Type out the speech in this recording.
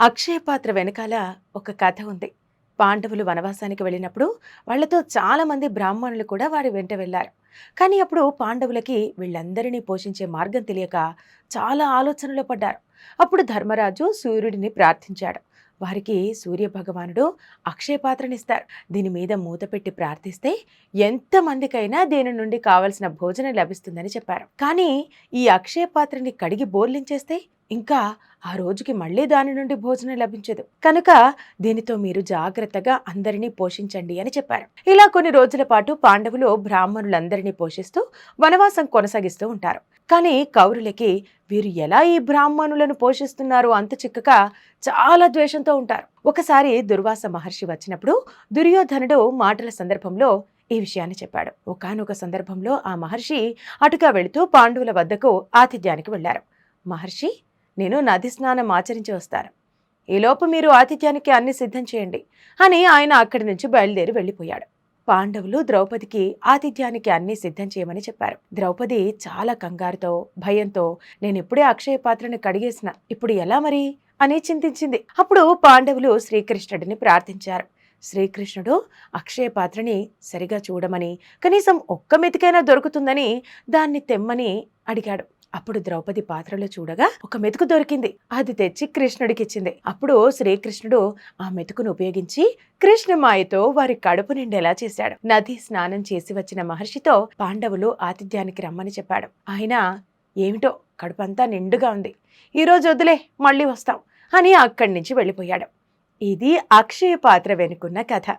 అక్షయ పాత్ర వెనకాల ఒక కథ ఉంది. పాండవులు వనవాసానికి వెళ్ళినప్పుడు వాళ్ళతో చాలామంది బ్రాహ్మణులు కూడా వారి వెంట వెళ్ళారు కానీ అప్పుడు పాండవులకి వీళ్ళందరినీ పోషించే మార్గం తెలియక చాలా ఆలోచనలో పడ్డారు. అప్పుడు ధర్మరాజు సూర్యుడిని ప్రార్థించాడు. వారికి సూర్య భగవానుడు దీని మీద మూత పెట్టి ప్రార్థిస్తే ఎంతమందికైనా దీని నుండి కావలసిన భోజనం లభిస్తుందని చెప్పారు. కానీ ఈ అక్షయపాత్రని కడిగి బోర్లించేస్తే ఇంకా ఆ రోజుకి మళ్ళీ దాని నుండి భోజనం లభించదు. కనుక దీనితో మీరు జాగ్రత్తగా అందరినీ పోషించండి అని చెప్పారు. ఇలా కొన్ని రోజుల పాటు పాండవులు బ్రాహ్మణులందరినీ పోషిస్తూ వనవాసం కొనసాగిస్తూ ఉంటారు. కానీ కౌరులకి వీరు ఎలా ఈ బ్రాహ్మణులను పోషిస్తున్నారు అంత చిక్కక చాలా ద్వేషంతో ఉంటారు. ఒకసారి దుర్వాస మహర్షి వచ్చినప్పుడు దుర్యోధనుడు మాటల సందర్భంలో ఈ విషయాన్ని చెప్పాడు. ఒకానొక సందర్భంలో ఆ మహర్షి అటుగా వెళుతూ పాండవుల వద్దకు ఆతిథ్యానికి వెళ్ళారు మహర్షి నేను నది స్నానం ఆచరించి వస్తాను. ఈలోపు మీరు ఆతిథ్యానికి అన్ని సిద్ధం చేయండి అని ఆయన అక్కడి నుంచి బయలుదేరి వెళ్ళిపోయాడు. పాండవులు ద్రౌపదికి ఆతిథ్యానికి అన్ని సిద్ధం చేయమని చెప్పారు. ద్రౌపది చాలా కంగారుతో భయంతో నేను ఇప్పుడే అక్షయ పాత్రను కడిగేసిన ఇప్పుడు ఎలా మరి? అని చింతించింది. అప్పుడు పాండవులు శ్రీకృష్ణుడిని ప్రార్థించారు. శ్రీకృష్ణుడు అక్షయ పాత్రని సరిగా చూడమని కనీసం ఒక్క మెతికైనా దొరుకుతుందని దాన్ని తెమ్మని అడిగాడు. అప్పుడు ద్రౌపది పాత్రలో చూడగా ఒక మెతుకు దొరికింది. అది తెచ్చి కృష్ణుడికి ఇచ్చింది అప్పుడు శ్రీకృష్ణుడు ఆ మెతుకును ఉపయోగించి కృష్ణమాయతో వారి కడుపు నిండేలా చేశాడు. నది స్నానం చేసి వచ్చిన మహర్షితో పాండవులు ఆతిథ్యానికి రమ్మని చెప్పాడు. ఆయన ఏమిటో కడుపంతా నిండుగా ఉంది. ఈ రోజు వదిలే మళ్ళీ వస్తాం అని అక్కడి నుంచి వెళ్ళిపోయాడు. ఇది అక్షయ పాత్ర వెనుకున్న కథ.